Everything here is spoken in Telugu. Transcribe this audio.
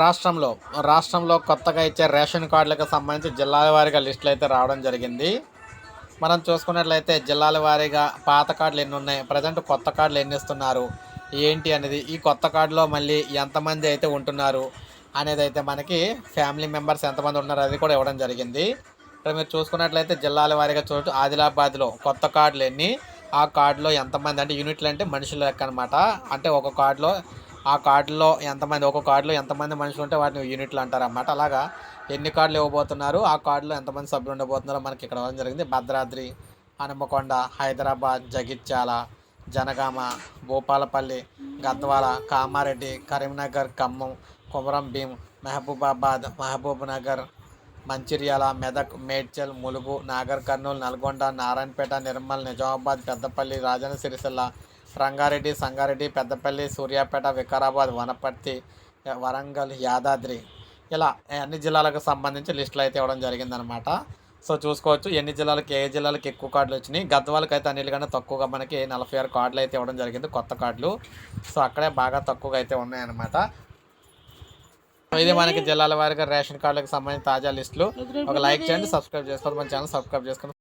రాష్ట్రంలో రాష్ట్రంలో కొత్తగా ఇచ్చే రేషన్ కార్డులకు సంబంధించి జిల్లాల వారీగా లిస్టులు అయితే రావడం జరిగింది. మనం చూసుకున్నట్లయితే జిల్లాల వారీగా పాత కార్డులు ఎన్ని ఉన్నాయి ప్రజెంట్ కొత్త కార్డులు ఎన్ని ఇస్తున్నారు ఏంటి అనేది ఈ కొత్త కార్డులో మళ్ళీ ఎంతమంది అయితే ఉంటున్నారు అనేది అయితే మనకి ఫ్యామిలీ మెంబర్స్ ఎంతమంది ఉన్నారు అది కూడా ఇవ్వడం జరిగింది. ఇక్కడ మీరు చూసుకున్నట్లయితే జిల్లాల వారీగా చూడటం ఆదిలాబాద్లో కొత్త కార్డులు ఎన్ని ఆ కార్డులో ఎంతమంది అంటే యూనిట్లు అంటే మనుషుల లెక్క అనమాట అంటే ఒక కార్డులో ఆ కార్డులో ఎంతమంది ఒక కార్డులో ఎంతమంది మనుషులు ఉంటే వాటిని యూనిట్లు అంటారు అన్నమాట అలాగా ఎన్ని కార్డులు ఇవ్వబోతున్నారు ఆ కార్డులో ఎంతమంది సభ్యులు ఉండబోతున్నారో మనకి ఇక్కడ ఇవ్వడం జరిగింది. భద్రాద్రి హనుమకొండ హైదరాబాద్ జగిత్యాల జనగామ భూపాలపల్లి గద్వాల కామారెడ్డి కరీంనగర్ ఖమ్మం కుమరం భీం మహబూబాబాద్ మహబూబ్ నగర్ మంచిర్యాల మెదక్ మేడ్చల్ ములుగు నాగర్ కర్నూలు నల్గొండ నారాయణపేట నిర్మల్ నిజామాబాద్ పెద్దపల్లి రాజన్న సిరిసిల్ల రంగారెడ్డి సంగారెడ్డి పెద్దపల్లి సూర్యాపేట వికారాబాద్ వనపర్తి వరంగల్ యాదాద్రి ఇలా అన్ని జిల్లాలకు సంబంధించి లిస్టులు అయితే ఇవ్వడం జరిగిందనమాట సో చూసుకోవచ్చు ఎన్ని జిల్లాలకు ఏ జిల్లాలకు ఎక్కువ కార్డులు వచ్చినాయి. గద్వాలకు అయితే అన్నిటికన్నా తక్కువగా మనకి నలభై ఆరు కార్డులు అయితే ఇవ్వడం జరిగింది కొత్త కార్డులు. సో అక్కడే బాగా తక్కువగా అయితే ఉన్నాయన్నమాట. ఇది మనకి జిల్లాల వారిగా రేషన్ కార్డులకు సంబంధించిన తాజా లిస్టులు. ఒక లైక్ చేయండి సబ్స్క్రైబ్ చేసుకోండి మన ఛానల్ సబ్స్క్రైబ్ చేసుకోండి